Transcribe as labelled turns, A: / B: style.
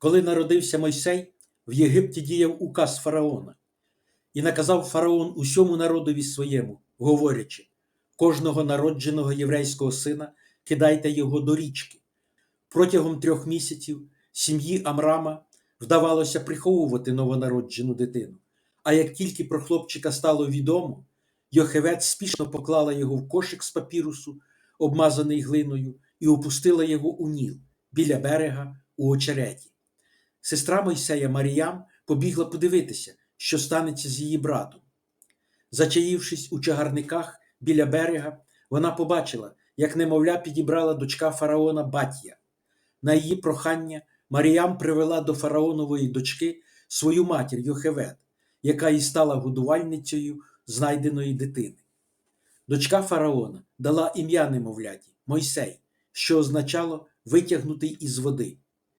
A: Коли народився Мойсей, в Єгипті діяв указ фараона, і наказав фараон усьому народові своєму, говорячи: кожного народженого єврейського сина кидайте його до річки. Протягом трьох місяців сім'ї Амрама вдавалося приховувати новонароджену дитину. А як тільки про хлопчика стало відомо, Йохевець спішно поклала його в кошик з папірусу, обмазаний глиною, і опустила його у Ніл біля берега у очереті. Сестра Мойсея Маріям побігла подивитися, що станеться з її братом. Зачаївшись у чагарниках біля берега, вона побачила, як немовля підібрала дочка фараона Батія. На її прохання Маріям привела до фараонової дочки свою матір Йохевед, яка і стала годувальницею знайденої дитини. Дочка фараона дала ім'я немовляті Мойсей, що означало витягнутий із води.